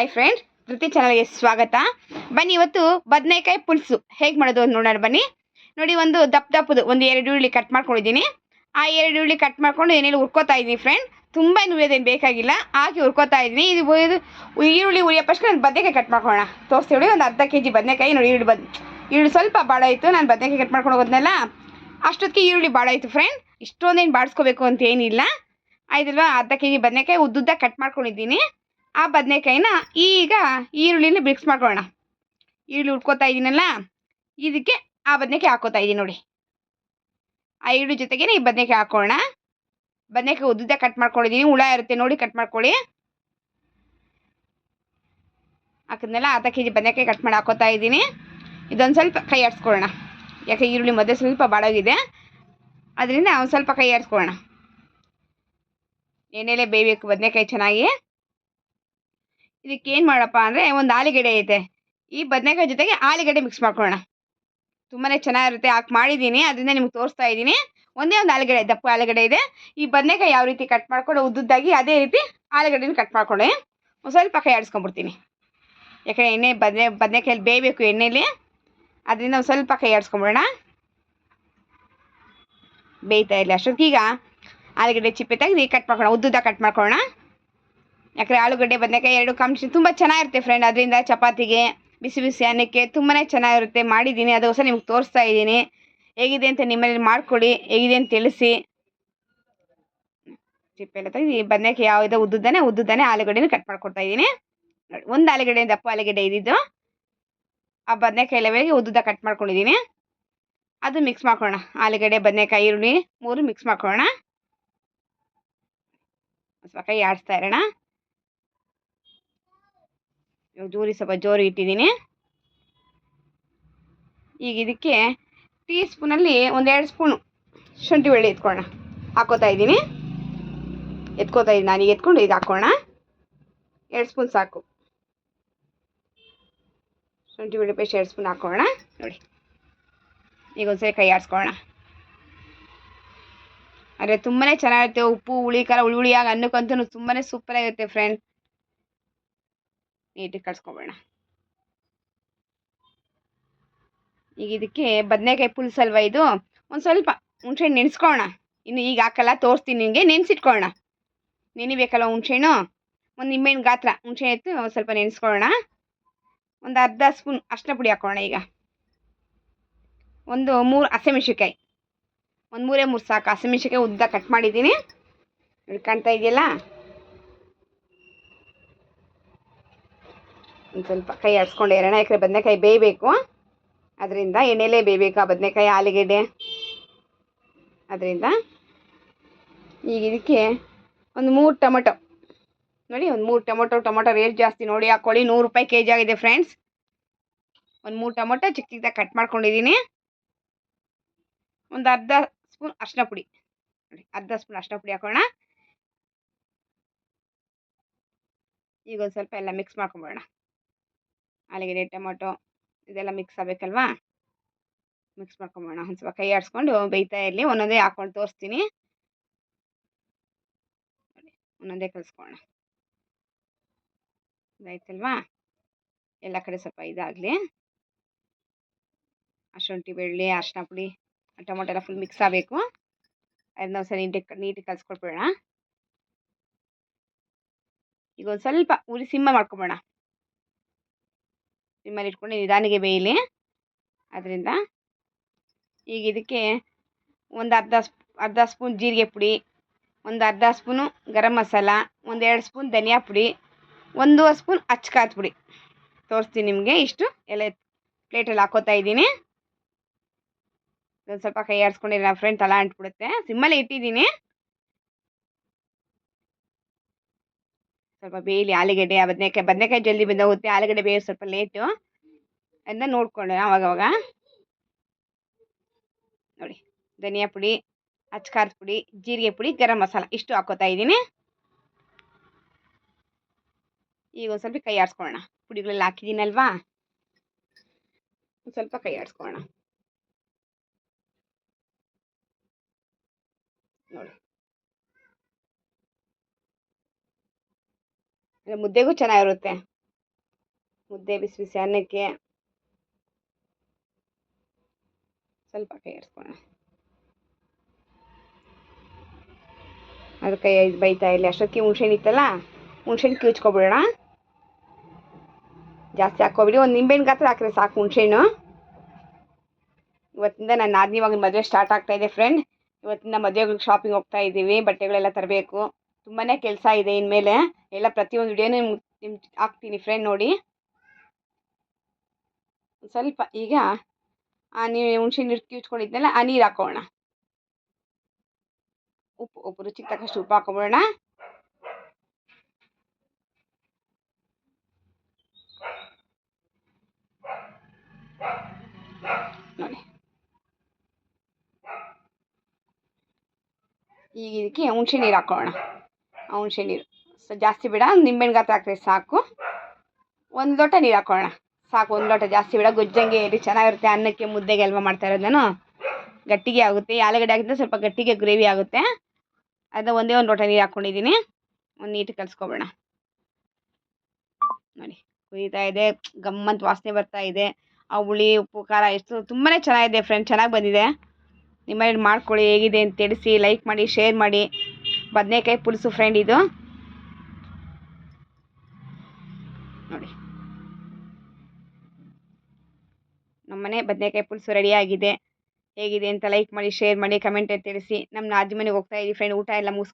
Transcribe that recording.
Hi friend Dhriti ಚಾನಲ್ಗೆ ಸ್ವಾಗತ. ಬನ್ನಿ ಇವತ್ತು ಬದನೆಕಾಯಿ ಪುಲ್ಸು. ಹೇಗೆ ಮಾಡೋದು ಅಂತ ನೋಡೋಣ ಬನ್ನಿ. ನೋಡಿ, ಒಂದು ದಪ್ಪ ದಪ್ಪದು, ಒಂದು ಎರಡು ಈರುಳ್ಳಿ ಕಟ್ ಮಾಡ್ಕೊಂಡಿದ್ದೀನಿ. ಆ ಎರಡು ಈರುಳ್ಳಿ ಕಟ್ ಮಾಡ್ಕೊಂಡು ಏನೇನು ಹುರ್ಕೋತಾ ಇದ್ದೀನಿ ಫ್ರೆಂಡ್ ತುಂಬ ಉರಿಯೋದೇನು ಬೇಕಾಗಿಲ್ಲ. ಹಾಕಿ ಹುರ್ಕೋತಾ ಇದ್ದೀನಿ. ಇದು ಇದು ಈರುಳ್ಳಿ ಉರಿಯೋ ಫಸ್ಟ್ ನಾನು ಬದನೆಕಾಯಿ ಕಟ್ ಮಾಡ್ಕೊಳ್ಳೋಣ. ತೋರಿಸ್ತೀವಿ ಒಂದು ಅರ್ಧ ಕೆ ಜಿ ಬದನೆಕಾಯಿ. ನೋಡಿ, ಈರುಳ್ಳಿ ಬದ್ ಈರುಳ್ಳಿ ಸ್ವಲ್ಪ ಬಾಡಾಯಿತು ನಾನು ಬದನೆಕಾಯಿ ಕಟ್ ಮಾಡ್ಕೊಂಡು ಹೋದ್ನಲ್ಲ, ಅಷ್ಟೊತ್ತಿಗೆ ಈರುಳ್ಳಿ ಬಾಡಾಯಿತು ಫ್ರೆಂಡ್ ಇಷ್ಟೊಂದೇನು ಬಾಡಿಸ್ಕೋಬೇಕು ಅಂತ ಏನಿಲ್ಲ. ಆಯ್ತಲ್ವಾ? ಅರ್ಧ ಕೆ ಜಿ ಬದನೆಕಾಯಿ ಉದ್ದುದ್ದ ಕಟ್ ಮಾಡ್ಕೊಂಡಿದ್ದೀನಿ. ಆ ಬದನೆಕಾಯಿನ ಈಗ ಈರುಳ್ಳಿನ ಮಿಕ್ಸ್ ಮಾಡ್ಕೊಳ್ಳೋಣ. ಈರುಳ್ಳಿ ಉಟ್ಕೋತಾ ಇದ್ದೀನಲ್ಲ ಇದಕ್ಕೆ ಆ ಬದನೆಕಾಯಿ ಹಾಕೋತಾ ಇದ್ದೀನಿ ನೋಡಿ. ಆ ಈರುಳ್ಳಿ ಜೊತೆಗೆ ಈ ಬದನೆಕಾಯಿ ಹಾಕೋಣ ಬದನೆಕಾಯಿ ಉದ್ದುದ್ದ ಕಟ್ ಮಾಡ್ಕೊಂಡಿದ್ದೀನಿ ಹುಳ ಇರುತ್ತೆ ನೋಡಿ ಕಟ್ ಮಾಡ್ಕೊಳ್ಳಿ. ಹಾಕಿದ್ನೆಲ್ಲ ಅರ್ಧ ಕೆ ಜಿ ಬದನೆಕಾಯಿ ಕಟ್ ಮಾಡಿ ಹಾಕೋತಾ ಇದ್ದೀನಿ ಇದೊಂದು ಸ್ವಲ್ಪ ಕೈ ಆಡಿಸ್ಕೊಳ್ಳೋಣ. ಯಾಕೆ ಈರುಳ್ಳಿ ಮಧ್ಯೆ ಸ್ವಲ್ಪ ಬಾಡೋಗಿದೆ. ಅದರಿಂದ ಒಂದು ಸ್ವಲ್ಪ ಕೈ ಆಡಿಸ್ಕೊಳ್ಳೋಣ. ಎಣ್ಣೆಲೆ ಬೇಯಬೇಕು ಬದನೆಕಾಯಿ ಚೆನ್ನಾಗಿ. ಇದಕ್ಕೆ ಏನು ಮಾಡಪ್ಪ ಅಂದರೆ ಒಂದು ಆಲೂಗಡ್ಡೆ ಐತೆ. ಈ ಬದನೆಕಾಯಿ ಜೊತೆಗೆ ಆಲೂಗಡ್ಡೆ ಮಿಕ್ಸ್ ಮಾಡ್ಕೊಳ್ಳೋಣ. ತುಂಬಾ ಚೆನ್ನಾಗಿರುತ್ತೆ. ಹಾಕಿ ಮಾಡಿದ್ದೀನಿ. ಅದರಿಂದ ನಿಮ್ಗೆ ತೋರಿಸ್ತಾ ಇದ್ದೀನಿ. ಒಂದೇ ಒಂದು ಆಲೂಗಡ್ಡೆ, ದಪ್ಪ ಆಲೂಗಡ್ಡೆ ಇದೆ. ಈ ಬದನೆಕಾಯಿ ಯಾವ ರೀತಿ ಕಟ್ ಮಾಡ್ಕೊಂಡು ಉದ್ದುದ್ದಾಗಿ ಅದೇ ರೀತಿ ಆಲೂಗಡ್ಡೆನ ಕಟ್ ಮಾಡ್ಕೊಳ್ಳಿ. ಒಂದು ಸ್ವಲ್ಪ ಕೈ ಆಡಿಸ್ಕೊಂಬಿಡ್ತೀನಿ ಯಾಕಂದರೆ ಎಣ್ಣೆ ಬದನೆ, ಬದನೆಕಾಯಲ್ಲಿ ಬೇಯಬೇಕು ಎಣ್ಣೆಲಿ. ಅದರಿಂದ ಒಂದು ಸ್ವಲ್ಪ ಕೈ ಆಡಿಸ್ಕೊಂಬಿಡೋಣ ಬೇಯ್ತಾ ಇಲ್ಲ ಅಷ್ಟೊತ್ತಿಗೆ ಈಗ ಆಲೂಗಡ್ಡೆ ಚಿಪ್ಪೆ ತೆಗೆದು ಕಟ್ ಮಾಡ್ಕೊಳ್ಳೋಣ. ಉದ್ದುದ್ದ ಕಟ್ ಮಾಡ್ಕೊಳ್ಳೋಣ. ಯಾಕಂದರೆ ಆಲೂಗಡ್ಡೆ, ಬದನೆಕಾಯಿ ಎರಡು ಕಾಂಬಿನೇಷನ್ ತುಂಬ ಚೆನ್ನಾಗಿರುತ್ತೆ ಫ್ರೆಂಡ್ ಅದರಿಂದ ಚಪಾತಿಗೆ, ಬಿಸಿ ಬಿಸಿ ಅನ್ನಕ್ಕೆ ತುಂಬಾ ಚೆನ್ನಾಗಿರುತ್ತೆ. ಮಾಡಿದ್ದೀನಿ ಅದಕ್ಕೋಸ್ಕರ ನಿಮ್ಗೆ ತೋರಿಸ್ತಾ ಇದ್ದೀನಿ. ಹೇಗಿದೆ ಅಂತ ನಿಮ್ಮಲ್ಲಿ ಮಾಡ್ಕೊಳ್ಳಿ, ಹೇಗಿದೆ ಅಂತ ತಿಳಿಸಿ. ಚಿಪ್ಪೆಲ್ಲ ತೆಗೆದು ಬದನೆಕಾಯಿ ಯಾವುದೇ ಉದ್ದುದ್ದಾನೆ ಉದ್ದುದ್ದಾನೆ ಆಲೂಗಡ್ಡೆನ ಕಟ್ ಮಾಡ್ಕೊಡ್ತಾ ಇದ್ದೀನಿ. ಒಂದು ಆಲೂಗಡ್ಡೆ ದಪ್ಪ ಆಲೂಗಡ್ಡೆ ಇದ್ದಿದ್ದು. ಆ ಬದನೆಕಾಯಿ ಲೆವೆಲ್ಗೆ ಉದ್ದುದ್ದ ಕಟ್ ಮಾಡ್ಕೊಂಡಿದ್ದೀನಿ. ಅದು ಮಿಕ್ಸ್ ಮಾಡ್ಕೊಳ್ಳೋಣ. ಆಲೂಗಡ್ಡೆ, ಬದನೆಕಾಯಿ, ಈರುಳ್ಳಿ ಮೂರು ಮಿಕ್ಸ್ ಮಾಡ್ಕೊಳ್ಳೋಣ. ಸ್ವಲ್ಪ ಕೈ ಆಡಿಸ್ತಾ ಇರೋಣ. ಜೋರಿ ಸ್ವಲ್ಪ ಜೋರಿ ಇಟ್ಟಿದ್ದೀನಿ. ಈಗ ಇದಕ್ಕೆ ಟೀ ಸ್ಪೂನಲ್ಲಿ ಒಂದೆರಡು ಸ್ಪೂನು ಶುಂಠಿ ಬೆಳ್ಳಿ ಎತ್ಕೊಳ್ಳೋಣ. ಹಾಕೋತಾ ಇದ್ದೀನಿ. ಎತ್ಕೋತಾ ಇದ್ದೀನಿ. ನಾನೀಗ ಎತ್ಕೊಂಡು ಇದು ಹಾಕೋಣ. ಎರಡು ಸ್ಪೂನ್ ಸಾಕು. ಶುಂಠಿ ಬೆಳ್ಳಿ ಪೇಸ್ಟ್ ಎರಡು ಸ್ಪೂನ್ ಹಾಕೋಣ. ನೋಡಿ. ಈಗ ಒಂದ್ಸರಿ ಕೈ ಆಡಿಸ್ಕೊಳ್ಳೋಣ ಆದರೆ ತುಂಬಾ ಚೆನ್ನಾಗಿರುತ್ತೆ ಉಪ್ಪು, ಹುಳಿ, ಖಾರ, ಹುಳಿ, ಹುಳಿಯಾಗಿ ಅನ್ನಕ್ಕಂತೂ ತುಂಬಾ ಸೂಪರಾಗಿರುತ್ತೆ ಫ್ರೆಂಡ್ ನೀಟಾಗಿ ಕಳ್ಸ್ಕೊಬೋಣ ಈಗ ಇದಕ್ಕೆ ಬದನೆಕಾಯಿ ಪುಲ್ಸಲ್ವ ಇದು? ಒಂದು ಸ್ವಲ್ಪ ಹುಣ್ಸೆಹಣ್ಣು ನೆನೆಸ್ಕೋಣ ಇನ್ನು ಈಗ ಹಾಕಲ್ಲ, ತೋರಿಸ್ತೀನಿ ನಿಮಗೆ ನೆನೆಸಿಟ್ಕೊಳ್ಳೋಣ ನೆನಿಬೇಕಲ್ಲ ಹುಣ್ಸೆಹಣ್ಣು? ಒಂದು ನಿಂಬೆಹಣ್ಣು ಗಾತ್ರ, ಹುಣ್ಸೆ ಎತ್ತು ಸ್ವಲ್ಪ ನೆನೆಸ್ಕೊಳ್ಳೋಣ ಒಂದು ಅರ್ಧ ಸ್ಪೂನ್ ಅರ್ಶಿನ ಪುಡಿ ಹಾಕೋಣ ಈಗ. ಒಂದು ಮೂರು ಹಸಿಮೆಣ್ಸಿನ್ಕಾಯಿ. ಒಂದು ಮೂರೇ ಮೂರು ಸಾಕು. ಹಸಿಮೆಣ್ಸಿನ್ಕಾಯಿ ಉದ್ದ ಕಟ್ ಮಾಡಿದ್ದೀನಿ. ಕಾಣ್ತಾ ಇದೆಯಲ್ಲ? ಒಂದು ಸ್ವಲ್ಪ ಕೈ ಆಡಿಸ್ಕೊಂಡು ಎರಡು ಎಕರೆ ಬದನೆಕಾಯಿ ಬೇಯಬೇಕು ಅದರಿಂದ ಎಣ್ಣೆಲೇ ಬೇಯಬೇಕು ಆ ಬದನೆಕಾಯಿ ಆಲೂಗೆಡ್ಡೆ. ಅದರಿಂದ ಈಗ ಇದಕ್ಕೆ ಒಂದು ಮೂರು ಟೊಮೊಟೊ. ನೋಡಿ, ಒಂದು ಮೂರು ಟೊಮೊಟೊ ಟೊಮೊಟೊ ರೇಟ್ ಜಾಸ್ತಿ ನೋಡಿ ಹಾಕ್ಕೊಳ್ಳಿ ನೂರು ರೂಪಾಯಿ ಕೆ ಜಿ ಆಗಿದೆ ಫ್ರೆಂಡ್ಸ್ ಒಂದು ಮೂರು ಟೊಮೊಟೊ ಚಿಕ್ಕ ಚಿಕ್ಕದಾಗಿ ಕಟ್ ಮಾಡ್ಕೊಂಡಿದ್ದೀನಿ. ಒಂದು ಅರ್ಧ ಸ್ಪೂನ್ ಅರ್ಶಿನ ಪುಡಿ. ನೋಡಿ, ಅರ್ಧ ಸ್ಪೂನ್ ಅರ್ಶಿನ ಪುಡಿ ಹಾಕೋಣ. ಈಗ ಒಂದು ಸ್ವಲ್ಪ ಎಲ್ಲ ಮಿಕ್ಸ್ ಮಾಡ್ಕೊಂಬಿಡೋಣ ಆಲೂಗೆಡ್ಡೆ, ಟೊಮೊಟೊ ಇದೆಲ್ಲ ಮಿಕ್ಸ್ ಆಗಬೇಕಲ್ವಾ? ಮಿಕ್ಸ್ ಮಾಡ್ಕೊಂಬೋಣ ಒಂದು ಸ್ವಲ್ಪ ಕೈ ಆಡಿಸ್ಕೊಂಡು ಬೇಯ್ತಾ ಇರಲಿ. ಒಂದೊಂದೇ ಹಾಕ್ಕೊಂಡು ತೋರಿಸ್ತೀನಿ. ಒಂದೊಂದೇ ಕಲಿಸ್ಕೊಳ್ಳೋಣ. ಇದಾಯ್ತಲ್ವಾ? ಎಲ್ಲ ಕಡೆ ಸ್ವಲ್ಪ ಇದಾಗಲಿ. ಶುಂಠಿ ಬೆಳ್ಳಿ ಅರ್ಶಿನ ಪುಡಿ, ಟೊಮೊಟೊ ಎಲ್ಲ ಫುಲ್ ಮಿಕ್ಸ್ ಆಗಬೇಕು. ಅದನ್ನ ಒಂದು ಸಲ ನೀಟಾಗಿ ನೀಟಾಗಿ ಕಲಿಸ್ಕೊಟ್ಬಿಡೋಣ. ಈಗ ಒಂದು ಸ್ವಲ್ಪ ಉರಿ ಸಿಮ್ಮ ಮಾಡ್ಕೊಂಬೋಣ ಸಿಮ್ಮಲ್ಲಿ ಇಟ್ಕೊಂಡು ನಿಧಾನಿಗೆ ಬೇಯಲಿ. ಅದರಿಂದ ಈಗ ಇದಕ್ಕೆ ಒಂದು ಅರ್ಧ ಅರ್ಧ ಸ್ಪೂನ್ ಜೀರಿಗೆ ಪುಡಿ, ಒಂದು ಅರ್ಧ ಸ್ಪೂನು ಗರಂ ಮಸಾಲ ಒಂದೆರಡು ಸ್ಪೂನ್ ಧನಿಯಾ ಪುಡಿ, ಒಂದೂವರೆ ಸ್ಪೂನ್ ಅಚ್ಚಕಾತ್ ಪುಡಿ. ತೋರಿಸ್ತೀನಿ ನಿಮಗೆ ಇಷ್ಟು ಎಲ್ಲ ಪ್ಲೇಟಲ್ಲಿ ಹಾಕೋತಾ ಇದ್ದೀನಿ. ಒಂದು ಸ್ವಲ್ಪ ಕೈ ಆಡಿಸ್ಕೊಂಡಿರಿ ನನ್ನ ಫ್ರೆಂಡ್ ತಲ ಅಂಟ್ಬಿಡುತ್ತೆ. ಸಿಮ್ಮಲ್ಲಿ ಇಟ್ಟಿದ್ದೀನಿ. ಸ್ವಲ್ಪ ಬೇಯಲಿ ಆಲೂಗಡ್ಡೆ, ಬದನೆಕಾಯಿ ಬದನೆಕಾಯಿ ಜಲ್ದಿ ಬೆಂದೋಗುತ್ತೆ ಆಲೂಗಡ್ಡೆ ಬೇಯೋದು ಸ್ವಲ್ಪ ಲೇಟು ಅದನ್ನ ನೋಡಿಕೊಂಡು ಅವಾಗವಾಗ ನೋಡಿ, ಧನಿಯಾ ಪುಡಿ, ಅಚ್ಕಾರದ ಪುಡಿ, ಜೀರಿಗೆ ಪುಡಿ, ಗರಂ ಮಸಾಲ ಇಷ್ಟು ಹಾಕೋತಾ ಇದ್ದೀನಿ. ಈಗ ಒಂದು ಸ್ವಲ್ಪ ಕೈ ಆಡಿಸ್ಕೊಳ್ಳೋಣ ಪುಡಿಗಳೆಲ್ಲ ಹಾಕಿದ್ದೀನಲ್ವಾ? ಸ್ವಲ್ಪ ಕೈ ಆಡಿಸ್ಕೊಳ್ಳೋಣ ನೋಡಿ ಮುದ್ದೆಗೂ ಚೆನ್ನಾಗಿರುತ್ತೆ. ಮುದ್ದೆ ಬಿಸಿ ಬಿಸಿ ಅನ್ನಕ್ಕೆ. ಸ್ವಲ್ಪ ಕೈ ಆಡಿಸ್ಕೊಳ್ಳೋಣ ಅದಕ್ಕೆ ಕೈ ಬೈತಾ ಇಲ್ಲ ಅಷ್ಟೊತ್ತಿಗೆ ಹುಣ್ಸೆಹಣ್ಣು ಇತ್ತಲ್ಲ, ಹುಣ್ಸೆಹಣ್ಣು ಕಿವುಚ್ಕೊಬಿಡೋಣ. ಜಾಸ್ತಿ ಹಾಕ್ಕೊಬಿಡಿ. ಒಂದು ನಿಂಬೆಹಣ್ಣು ಗಾತ್ರ ಹಾಕಿದ್ರೆ ಸಾಕು ಹುಣ್ಸೆಹಣ್ಣು. ಇವತ್ತಿಂದ ನಾನು ನಾದಿನಿ ಮಗನ ಮದುವೆ ಸ್ಟಾರ್ಟ್ ಆಗ್ತಾ ಇದೆ ಫ್ರೆಂಡ್ ಇವತ್ತಿಂದ ಮದುವೆಗಳಿಗೆ ಶಾಪಿಂಗ್ ಹೋಗ್ತಾ ಇದ್ದೀವಿ ಬಟ್ಟೆಗಳೆಲ್ಲ ತರಬೇಕು. ತುಂಬಾ ಕೆಲಸ ಇದೆ ಇನ್ಮೇಲೆ. ಎಲ್ಲ ಪ್ರತಿಯೊಂದು ವಿಡಿಯೋನೂ ನಿಮ್ ಹಾಕ್ತೀನಿ ಫ್ರೆಂಡ್ ನೋಡಿ. ಸ್ವಲ್ಪ ಈಗ, ಆ ನೀರು ಹುಣಸೆ ನೀರು ಕಿವುಚ್ಕೊಂಡಿದ್ನಲ್ಲ ಆ ನೀರು ಹಾಕೋಣ. ಉಪ್ಪು ಉಪ್ಪು ರುಚಿಗೆ ತಕ್ಕಷ್ಟು ಉಪ್ಪು ಹಾಕೊಂಬಿಡೋಣ ನೋಡಿ. ಈಗ ಇದಕ್ಕೆ ಹುಣಸೆ ನೀರು ಹಾಕೋಣ. ಹುಣ್ಸೆ ನೀರು ಸೊ ಜಾಸ್ತಿ ಬೇಡ ನಿಂಬೆಹಣ್ಣು ಗಾತ್ರ ಹಾಕಿದ್ರೆ ಸಾಕು. ಒಂದು ಲೋಟ ನೀರು ಹಾಕೋಣ ಸಾಕು, ಒಂದು ಲೋಟ ಜಾಸ್ತಿ ಬೇಡ. ಗೊಜ್ಜಂಗೆ ಇರಿ ಚೆನ್ನಾಗಿರುತ್ತೆ, ಅನ್ನಕ್ಕೆ ಮುದ್ದೆಗೆ ಅಲ್ವಾ ಮಾಡ್ತಾ ಇರೋದು ನಾನು. ಗಟ್ಟಿಗೆ ಆಗುತ್ತೆ, ಆಲೂಗಡ್ಡೆ ಹಾಕಿದ್ರೆ ಸ್ವಲ್ಪ ಗಟ್ಟಿಗೆ ಗ್ರೇವಿ ಆಗುತ್ತೆ. ಅದು ಒಂದೇ ಒಂದು ಲೋಟ ನೀರು ಹಾಕ್ಕೊಂಡಿದ್ದೀನಿ ಒಂದು ನೀಟ್ ಕಲ್ಸ್ಕೊಬೋಣ. ನೋಡಿ ಕುದೀತಾ ಇದೆ, ಗಮ್ಮಂತ ವಾಸನೆ ಬರ್ತಾ ಇದೆ. ಆ ಹುಳಿ, ಉಪ್ಪು, ಖಾರ ಎಷ್ಟು ತುಂಬಾ ಚೆನ್ನಾಗಿದೆ ಫ್ರೆಂಡ್ ಚೆನ್ನಾಗಿ ಬಂದಿದೆ. ನಿಮ್ಮ ಮಾಡ್ಕೊಳ್ಳಿ, ಹೇಗಿದೆ ಅಂತ ತಿಳಿಸಿ ಲೈಕ್ ಮಾಡಿ ಶೇರ್ ಮಾಡಿ. ಬದನೆಕಾಯಿ ಪುಲ್ಸು ಫ್ರೆಂಡ್ ಇದು. ನೋಡಿ. ನಮ್ಮನೆ ಬದನೆಕಾಯಿ ರೆಡಿ ಆಗಿದೆ. ಹೇಗಿದೆ ಅಂತ ಲೈಕ್ ಮಾಡಿ ಶೇರ್ ಮಾಡಿ ಕಮೆಂಟ್ ತಿಳಿಸಿ. ನಮ್ಮ ನಾದಿ ಮನೆಗೆ ಹೋಗ್ತಾ ಇದ್ದೀವಿ ಫ್ರೆಂಡ್ ಊಟ ಎಲ್ಲ ಮುಗಿಸ್ಕೊಂಡು